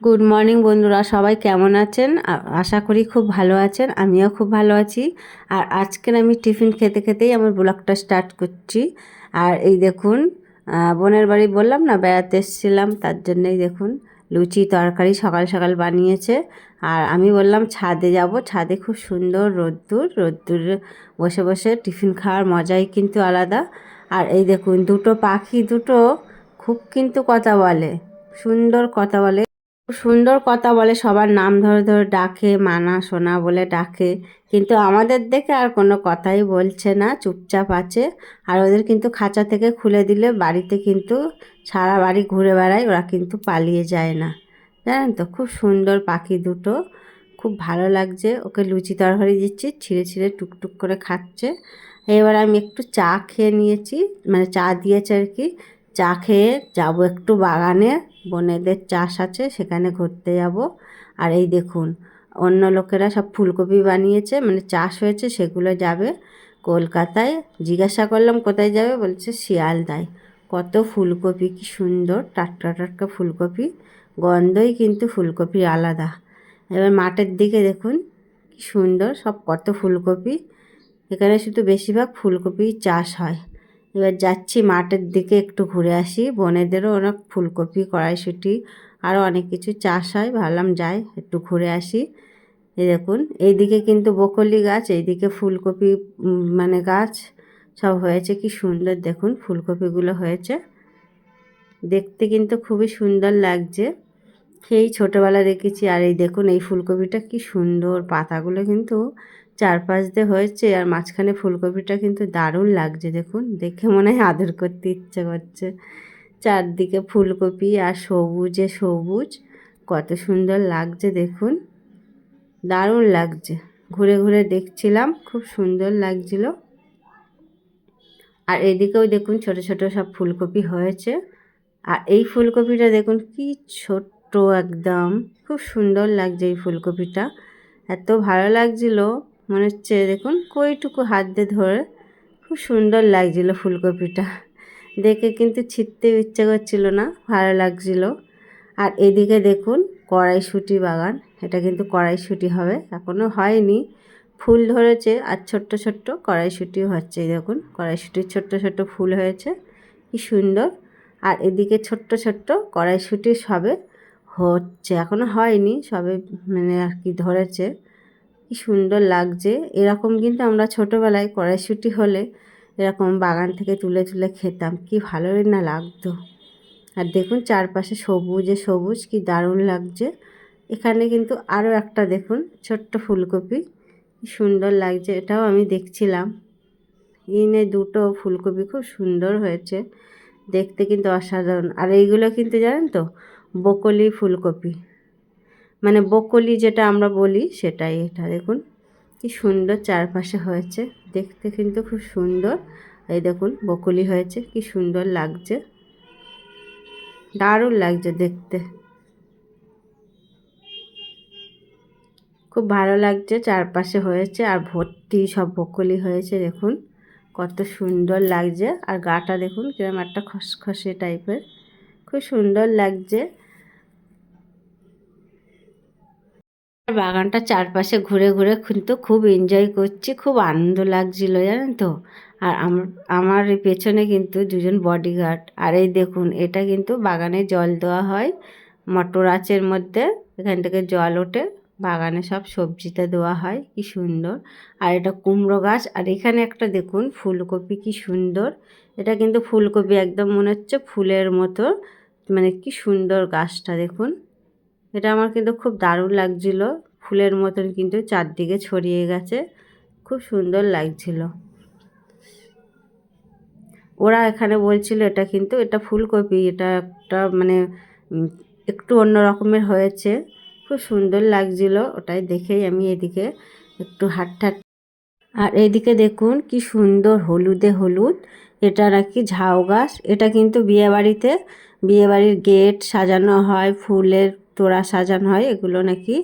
Good morning বন্ধুরা, সবাই কেমন আছেন? আশা করি খুব ভালো আছেন, আমিও খুব ভালো আছি। আর আজকের আমি টিফিন খেতে খেতেই আমার ব্লগটা স্টার্ট করছি। আর এই দেখুন বোনের বাড়ি বললাম না, বেড়াতে এসেছিলাম, তার জন্যই দেখুন, লুচি তরকারি সকাল সকাল বানিয়েছে। আর আমি বললাম, ছাদে যাব, ছাদে খুব সুন্দর রোদ্দুর, রোদ্দুরে বসে বসে টিফিন খাওয়ার মজাই কিন্তু আলাদা। আর এই দেখুন, দুটো পাখি দুটো খুব কিন্তু কথা বলে, সুন্দর কথা বলে। সুন্দর কথা বলে, সবার নাম ধরে ধরে ডাকে, মানা সোনা বলে ডাকে। কিন্তু আমাদের দেখে আর কোনো কথাই বলছে না, চুপচাপ আছে। আর ওদের কিন্তু খাঁচা থেকে খুলে দিলে বাড়িতে কিন্তু সারা বাড়ি ঘুরে বেড়ায়, ওরা কিন্তু পালিয়ে যায় না। জানেন তো, খুব সুন্দর পাখি দুটো। খুব ভালো লাগছে। ওকে লুচি তরকারি দিচ্ছি, ছিঁড়ে ছিঁড়ে টুকটুক করে খাচ্ছে। এবার আমি একটু চা খেয়ে নিয়েছি মানে চা দিয়েছে আর কি। চা খেয়ে যাব একটু বাগানে। বোনেদের চাষ আছে, সেখানে ঘুরতে যাব। আর এই দেখুন, অন্য লোকেরা সব ফুলকপি বানিয়েছে মানে চাষ হয়েছে, সেগুলো যাবে কলকাতায়। জিজ্ঞাসা করলাম, কোথায় যাবে? বলছে শিয়ালদায়। কত ফুলকপি, কি সুন্দর, টাটকা টাটকা ফুলকপি। গন্ধই কিন্তু ফুলকপি আলাদা। এবার মাঠের দিকে দেখুন, কি সুন্দর, সব কত ফুলকপি। এখানে শুধু বেশিরভাগ ফুলকপি চাষ হয়। এবার যাচ্ছি মাঠের দিকে একটু ঘুরে আসি। বোনেদেরও অনেক ফুলকপি, কড়াইশুঁটি আরও অনেক কিছু চাষ হয়। ভাবলাম যাই, একটু ঘুরে আসি। এই দেখুন, এইদিকে কিন্তু বকলি গাছ, এইদিকে ফুলকপি মানে গাছ সব হয়েছে। কি সুন্দর দেখুন ফুলকপিগুলো হয়েছে। দেখতে কিন্তু খুবই সুন্দর লাগছে। সেই ছোটোবেলা দেখেছি আর এই দেখুন এই ফুলকপিটা কি সুন্দর, পাতাগুলো কিন্তু চারপাশ দিয়ে হয়েছে আর মাঝখানে ফুলকপিটা কিন্তু দারুণ লাগছে, দেখুন। দেখে মনে হয় আদর করতে ইচ্ছে করছে। চারদিকে ফুলকপি আর সবুজে সবুজ, কত সুন্দর লাগছে, দেখুন। দারুণ লাগছে। ঘুরে ঘুরে দেখছিলাম, খুব সুন্দর লাগছিল। আর এদিকেও দেখুন ছোট ছোট সব ফুলকপি হয়েছে। আর এই ফুলকপিটা দেখুন কি ছোট্ট একদম, খুব সুন্দর লাগছে এই ফুলকপিটা। এত ভালো লাগছিল। মনে হচ্ছে, দেখুন, কইটুকু হাত দিয়ে ধরে খুব সুন্দর লাগছিল ফুলকপিটা। দেখে কিন্তু ছিটতে ইচ্ছে করছিল না, ভালো লাগছিল। আর এদিকে দেখুন, কড়াইশুঁটি বাগান, এটা কিন্তু কড়াইশুঁটি হবে এখনও হয়নি। ফুল ধরেছে আর ছোট্ট ছোট্ট কড়াইশুঁটিও হচ্ছে দেখুন, কড়াইশুঁটির ছোট্ট ছোট্ট ফুল হয়েছে, কি সুন্দর। আর এদিকে ছোট্ট ছোট্ট কড়াইশুঁটি সবে হচ্ছে এখনও হয়নি, সবে মানে আর কি ধরেছে। কি সুন্দর লাগছে। এরকম কিন্তু আমরা ছোটোবেলায় কড়াইশুঁটি হলে এরকম বাগান থেকে তুলে তুলে খেতাম। কি ভালোই না লাগতো। আর দেখুন চারপাশে সবুজে সবুজ, কি দারুণ লাগছে। এখানে কিন্তু আরও একটা দেখুন, ছোট্ট ফুলকপি। কি সুন্দর লাগছে, এটাও আমি দেখছিলাম। ইনে দুটো ফুলকপি খুব সুন্দর হয়েছে। দেখতে কিন্তু অসাধারণ। আর এইগুলো কিন্তু জানেন তো, বকলি ফুলকপি। মানে বকলি যেটা আমরা বলি সেটাই এটা, দেখুন। কি সুন্দর চারপাশে হয়েছে, দেখতে কিন্তু খুব সুন্দর। এই দেখুন, বকলি হয়েছে, কি সুন্দর লাগছে। দারুণ লাগছে দেখতে। খুব ভালো লাগছে, চারপাশে হয়েছে আর ভর্তি সব বকলি হয়েছে, দেখুন। কত সুন্দর লাগছে, আর গাটা দেখুন কীরকম একটা খসখসে টাইপের খুব সুন্দর লাগছে। বাগানটা চারপাশে ঘুরে ঘুরে কিন্তু খুব এনজয় করছি, খুব আনন্দ লাগছিল, জানেন তো? আর আমার আমার পেছনে কিন্তু দুজন বডিগার্ড আর এই দেখুন, এটা কিন্তু বাগানে জল দেওয়া হয়, মটর আঁচের মধ্যে, এখান থেকে জল ওঠে, বাগানে সব সবজিতে দেওয়া হয়, কি সুন্দর। আর এটা কুমড়ো গাছ, আর এখানে একটা দেখুন, ফুলকপি কি সুন্দর, এটা কিন্তু ফুলকপি একদম মনে হচ্ছে ফুলের মতো মানে কি সুন্দর গাছটা দেখুন। এটা আমার কিন্তু খুব দারুণ লাগছিল। ফুলের মতন কিন্তু চারদিকে ছড়িয়ে গেছে। খুব সুন্দর লাগছিল। ওরা এখানে বলছিল এটা কিন্তু, এটা ফুলকপি, এটা একটা মানে একটু অন্য রকমের হয়েছে। খুব সুন্দর লাগছিল ওটাই দেখেই আমি এদিকে একটু হাঁটতে আর এদিকে দেখুন কি সুন্দর হলুদে হলুদ। এটা নাকি ঝাউ গাছ। এটা কিন্তু বিয়েবাড়িতে, বিয়েবাড়ির গেট সাজানো হয়, ফুলের তোড়া সাজানো হয়, এগুলো নাকি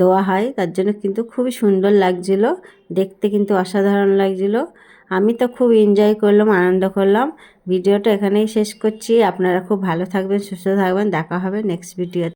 দেওয়া হয়। তার জন্য কিন্তু খুবই সুন্দর লাগছিল, দেখতে কিন্তু অসাধারণ লাগছিল। আমি তো খুব এনজয় করলাম, আনন্দ করলাম। ভিডিওটা এখানেই শেষ করছি। আপনারা খুব ভালো থাকবেন, সুস্থ থাকবেন। দেখা হবে নেক্সট ভিডিও